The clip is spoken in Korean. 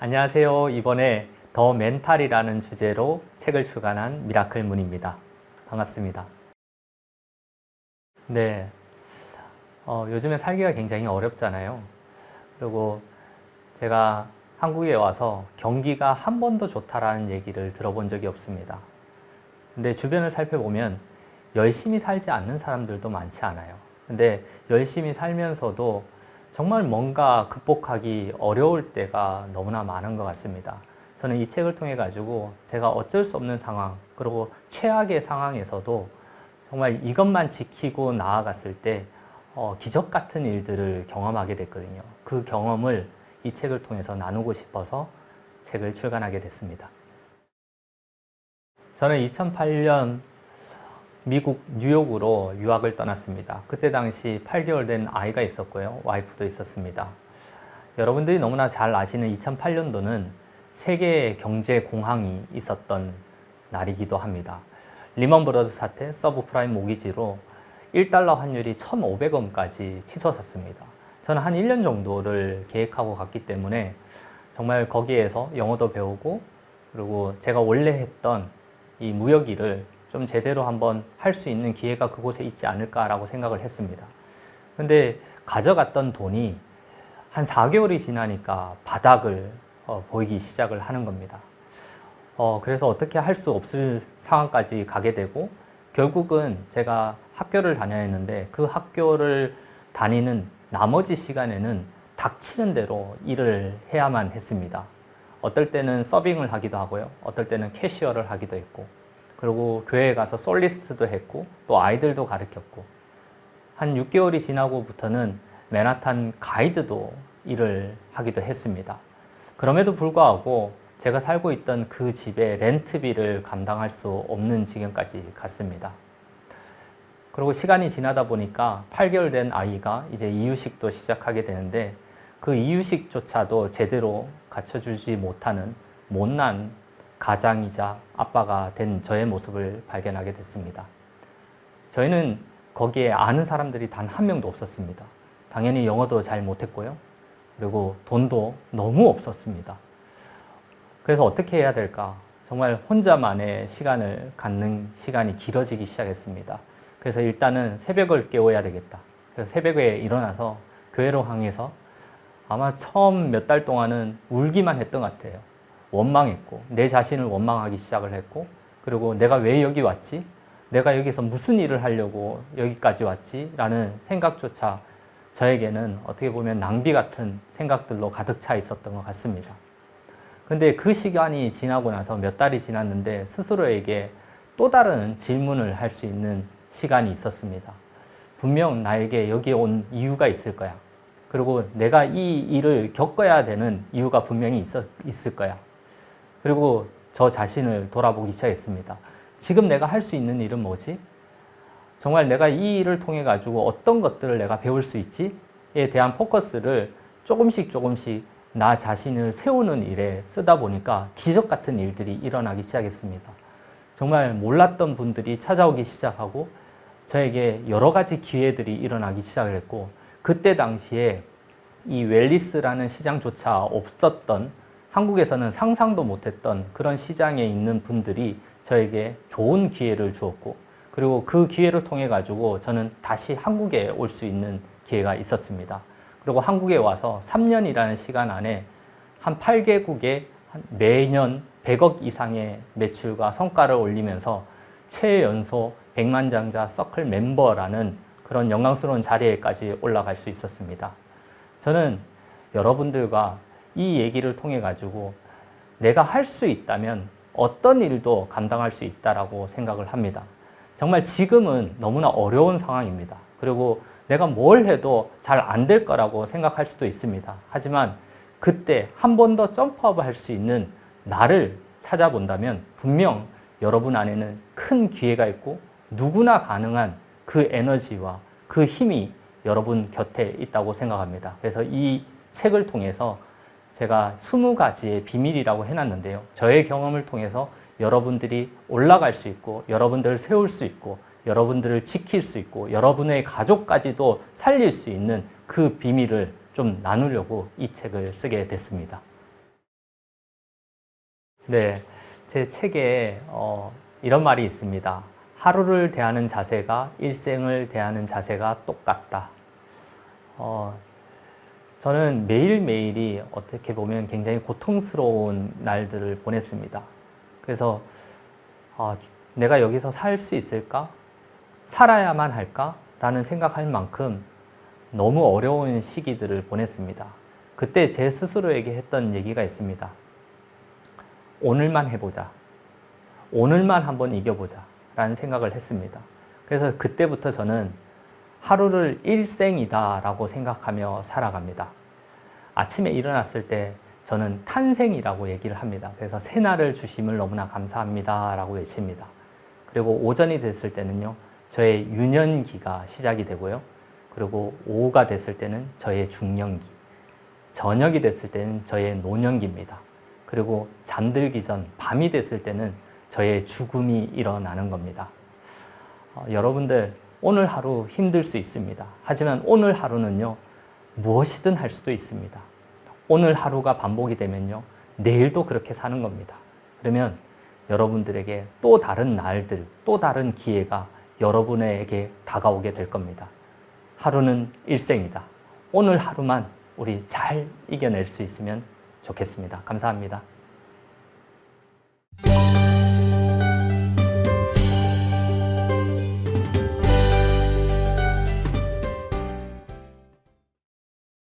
안녕하세요. 이번에 더 멘탈이라는 주제로 책을 출간한 미라클 문입니다. 반갑습니다. 네. 어, 요즘에 살기가 굉장히 어렵잖아요. 그리고 제가 한국에 와서 경기가 한 번도 좋다라는 얘기를 들어본 적이 없습니다. 근데 주변을 살펴보면 열심히 살지 않는 사람들도 많지 않아요. 근데 열심히 살면서도 정말 뭔가 극복하기 어려울 때가 너무나 많은 것 같습니다. 저는 이 책을 통해 가지고 제가 어쩔 수 없는 상황, 그리고 최악의 상황에서도 정말 이것만 지키고 나아갔을 때 어, 기적 같은 일들을 경험하게 됐거든요. 그 경험을 이 책을 통해서 나누고 싶어서 책을 출간하게 됐습니다. 저는 2008년 미국 뉴욕으로 유학을 떠났습니다. 그때 당시 8개월 된 아이가 있었고요. 와이프도 있었습니다. 여러분들이 너무나 잘 아시는 2008년도는 세계 경제 공황이 있었던 날이기도 합니다. 리먼 브러드 사태, 서브프라임 모기지로 1달러 환율이 1,500원까지 치솟았습니다. 저는 한 1년 정도를 계획하고 갔기 때문에 정말 거기에서 영어도 배우고 그리고 제가 원래 했던 이 무역 일을 좀 제대로 한번 할 수 있는 기회가 그곳에 있지 않을까라고 생각을 했습니다. 근데 가져갔던 돈이 한 4개월이 지나니까 바닥을 어, 보이기 시작을 하는 겁니다. 어, 그래서 어떻게 할 수 없을 상황까지 가게 되고 결국은 제가 학교를 다녀야 했는데 그 학교를 다니는 나머지 시간에는 닥치는 대로 일을 해야만 했습니다. 어떨 때는 서빙을 하기도 하고요. 어떨 때는 캐시어를 하기도 했고 그리고 교회에 가서 솔리스트도 했고 또 아이들도 가르쳤고 한 6개월이 지나고부터는 맨하탄 가이드도 일을 하기도 했습니다. 그럼에도 불구하고 제가 살고 있던 그 집의 렌트비를 감당할 수 없는 지경까지 갔습니다. 그리고 시간이 지나다 보니까 8개월 된 아이가 이제 이유식도 시작하게 되는데 그 이유식조차도 제대로 갖춰주지 못하는 못난 가장이자 아빠가 된 저의 모습을 발견하게 됐습니다. 저희는 거기에 아는 사람들이 단 한 명도 없었습니다. 당연히 영어도 잘 못했고요. 그리고 돈도 너무 없었습니다. 그래서 어떻게 해야 될까? 정말 혼자만의 시간을 갖는 시간이 길어지기 시작했습니다. 그래서 일단은 새벽을 깨워야 되겠다. 그래서 새벽에 일어나서 교회로 향해서 아마 처음 몇 달 동안은 울기만 했던 것 같아요. 원망했고, 내 자신을 원망하기 시작을 했고, 그리고 내가 왜 여기 왔지? 내가 여기서 무슨 일을 하려고 여기까지 왔지? 라는 생각조차 저에게는 어떻게 보면 낭비 같은 생각들로 가득 차 있었던 것 같습니다. 근데 그 시간이 지나고 나서 몇 달이 지났는데 스스로에게 또 다른 질문을 할 수 있는 시간이 있었습니다. 분명 나에게 여기에 온 이유가 있을 거야. 그리고 내가 이 일을 겪어야 되는 이유가 분명히 있어, 있을 거야. 그리고 저 자신을 돌아보기 시작했습니다. 지금 내가 할 수 있는 일은 뭐지? 정말 내가 이 일을 통해 가지고 어떤 것들을 내가 배울 수 있지에 대한 포커스를 조금씩 조금씩 나 자신을 세우는 일에 쓰다 보니까 기적 같은 일들이 일어나기 시작했습니다. 정말 몰랐던 분들이 찾아오기 시작하고 저에게 여러 가지 기회들이 일어나기 시작을 했고 그때 당시에 이 웰리스라는 시장조차 없었던 한국에서는 상상도 못했던 그런 시장에 있는 분들이 저에게 좋은 기회를 주었고 그리고 그 기회를 통해 가지고 저는 다시 한국에 올 수 있는 기회가 있었습니다. 그리고 한국에 와서 3년이라는 시간 안에 한 8개국에 매년 100억 이상의 매출과 성과를 올리면서 최연소 100만 장자 서클 멤버라는 그런 영광스러운 자리에까지 올라갈 수 있었습니다. 저는 여러분들과 이 얘기를 통해 가지고 내가 할 수 있다면 어떤 일도 감당할 수 있다라고 생각을 합니다. 정말 지금은 너무나 어려운 상황입니다. 그리고 내가 뭘 해도 잘 안 될 거라고 생각할 수도 있습니다. 하지만 그때 한 번 더 점프업 할 수 있는 나를 찾아본다면 분명 여러분 안에는 큰 기회가 있고 누구나 가능한 그 에너지와 그 힘이 여러분 곁에 있다고 생각합니다. 그래서 이 책을 통해서 제가 20가지의 비밀이라고 해놨는데요. 저의 경험을 통해서 여러분들이 올라갈 수 있고, 여러분들을 세울 수 있고, 여러분들을 지킬 수 있고, 여러분의 가족까지도 살릴 수 있는 그 비밀을 좀 나누려고 이 책을 쓰게 됐습니다. 네, 제 책에 어, 이런 말이 있습니다. 하루를 대하는 자세가 일생을 대하는 자세가 똑같다. 어, 저는 매일매일이 어떻게 보면 굉장히 고통스러운 날들을 보냈습니다. 그래서 아, 주- 내가 여기서 살 수 있을까? 살아야만 할까? 라는 생각할 만큼 너무 어려운 시기들을 보냈습니다. 그때 제 스스로에게 했던 얘기가 있습니다. 오늘만 해보자. 오늘만 한번 이겨보자. 라는 생각을 했습니다. 그래서 그때부터 저는 하루를 일생이다 라고 생각하며 살아갑니다. 아침에 일어났을 때 저는 탄생이라고 얘기를 합니다. 그래서 새날을 주심을 너무나 감사합니다 라고 외칩니다. 그리고 오전이 됐을 때는요, 저의 유년기가 시작이 되고요. 그리고 오후가 됐을 때는 저의 중년기, 저녁이 됐을 때는 저의 노년기입니다. 그리고 잠들기 전 밤이 됐을 때는 저의 죽음이 일어나는 겁니다. 어, 여러분들 오늘 하루 힘들 수 있습니다. 하지만 오늘 하루는요 무엇이든 할 수도 있습니다. 오늘 하루가 반복이 되면요 내일도 그렇게 사는 겁니다. 그러면 여러분들에게 또 다른 날들, 또 다른 기회가 여러분에게 다가오게 될 겁니다. 하루는 일생이다. 오늘 하루만 우리 잘 이겨낼 수 있으면 좋겠습니다. 감사합니다.